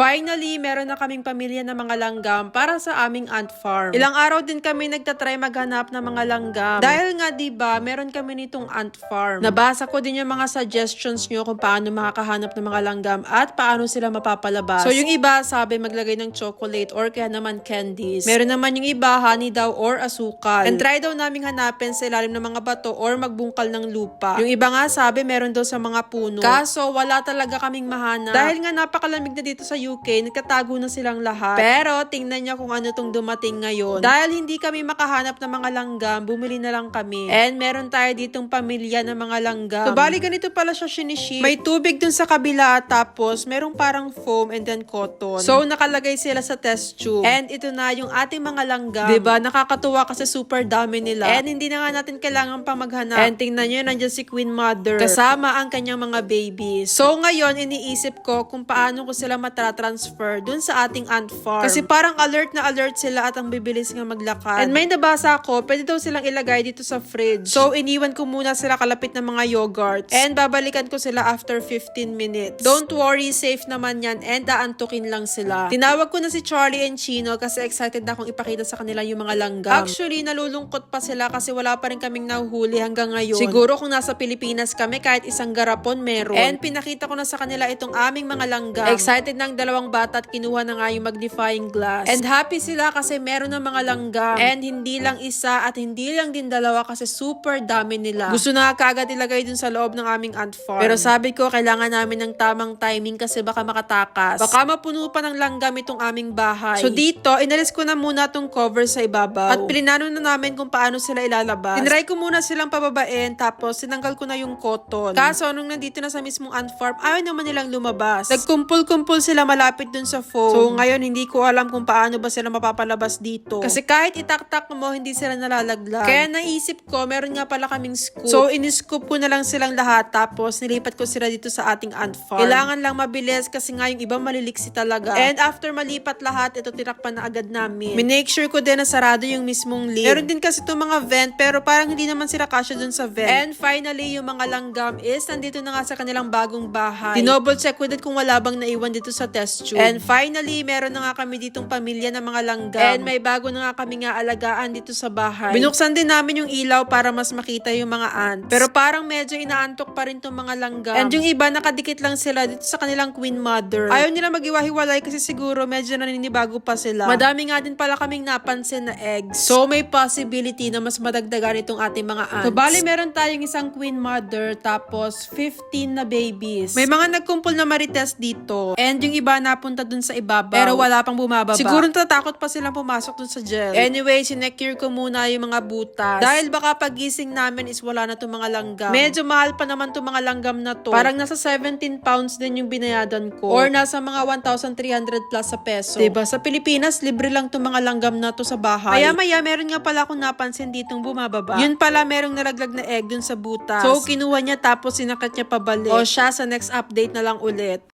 Finally, meron na kaming pamilya ng mga langgam para sa aming ant farm. Ilang araw din kami nagtatry maghanap ng mga langgam. Dahil nga, di ba, meron kami nitong ant farm. Nabasa ko din yung mga suggestions nyo kung paano makakahanap ng mga langgam at paano sila mapapalabas. So, yung iba, sabi maglagay ng chocolate or kaya naman candies. Meron naman yung iba, honey daw or asukal. And try daw naming hanapin sa ilalim ng mga bato or magbungkal ng lupa. Yung iba nga sabi, meron daw sa mga puno. Kaso, wala talaga kaming mahanap. Dahil nga napakalamig na dito sa nagkatago na silang lahat. Pero, tingnan niya kung ano tong dumating ngayon. Dahil hindi kami makahanap ng mga langgam, bumili na lang kami. And meron tayo ditong pamilya ng mga langgam. So, bali ganito pala siya siniship. May tubig dun sa kabila, tapos merong parang foam and then cotton. So, nakalagay sila sa test tube. And ito na yung ating mga langgam. ba Nakakatuwa kasi super dami nila. And hindi na nga natin kailangan pa maghanap. And tingnan nyo, nandiyan si Queen Mother. Kasama ang kanyang mga babies. So, ngayon, iniisip ko kung paano ko sila matratransfer dun sa ating ant farm. Kasi parang alert na alert sila at ang bibilis nga maglakad. And may nabasa ko, pwede daw silang ilagay dito sa fridge. So, iniwan ko muna sila kalapit ng mga yogurts. And babalikan ko sila after 15 minutes. Don't worry, safe naman yan and aantukin lang sila. Tinawag ko na si Charlie and Chino kasi excited na akong ipakita sa kanila yung mga langgam. Actually, nalulungkot pa sila kasi wala pa rin kaming nahuhuli hanggang ngayon. Siguro kung nasa Pilipinas kami, kahit isang garapon meron. And pinakita ko na sa kanila itong aming mga langgam. Excited ng dalawang bata at kinuha na nga yung magnifying glass. And happy sila kasi meron ng mga langgam. And hindi lang isa at hindi lang din dalawa kasi super dami nila. Gusto na kaagad ilagay dun sa loob ng aming ant farm. Pero sabi ko, kailangan namin ng tamang timing kasi baka makatakas. Baka mapuno pa ng langgam itong aming bahay. So dito, inalis ko na muna tong cover sa ibabaw. At plinano na namin kung paano sila ilalabas. Tinry ko muna silang pababain tapos sinanggal ko na yung cotton. Kaso nung nandito na sa mismong ant farm, ayaw naman nilang lumabas. Nagkumpul-kumpul sila malapit dun sa foam. So ngayon hindi ko alam kung paano ba sila mapapalabas dito. Kasi kahit itaktak mo, hindi sila nalalaglag. Kaya naisip ko, meron nga pala kaming scoop. So iniscoop ko na lang silang lahat tapos nilipat ko sila dito sa ating ant farm. Kailangan lang mabilis kasi nga yung iba maliliksi talaga. And after malipat lahat, ito tinakpan na agad namin. Minake sure ko din na sarado yung mismong lid. Meron din kasi itong mga vent pero parang hindi naman sila kasya dun sa vent. And finally, yung mga langgam is nandito na nga sa kanilang bagong bahay. Dinoble check ko din kung wala bang naiwan dito sa test tube. And finally, meron na nga kami ditong pamilya ng mga langgam. And may bago na nga kami nga alagaan dito sa bahay. Binuksan din namin yung ilaw para mas makita yung mga ants. Pero parang medyo inaantok pa rin tong mga langgam. And yung iba, nakadikit lang sila dito sa kanilang queen mother. Ayaw nila mag-iwahiwalay kasi siguro medyo naninibago pa sila. Madami nga din pala kaming napansin na eggs. So may possibility na mas madagdagan itong ating mga ants. So bali meron tayong isang queen mother tapos 15 na babies. May mga nagkumpul na marites dito. And yung iba napunta dun sa ibabaw. Pero wala pang bumababa. Siguro natatakot pa silang pumasok dun sa gel. Anyway, sinecure ko muna yung mga butas. Dahil baka pagising namin is wala na itong mga langgam. Medyo mahal pa naman itong mga langgam na to. Parang nasa 17 pounds din yung binayadan ko. Or nasa mga 1,300 plus sa peso. Diba? Sa Pilipinas, libre lang itong mga langgam na to sa bahay. Maya maya, meron nga pala akong napansin ditong bumababa. Yun pala, merong nalaglag na egg dun sa butas. So, kinuha niya tapos sinakat niya pabalik. O siya, sa next update na lang ulit.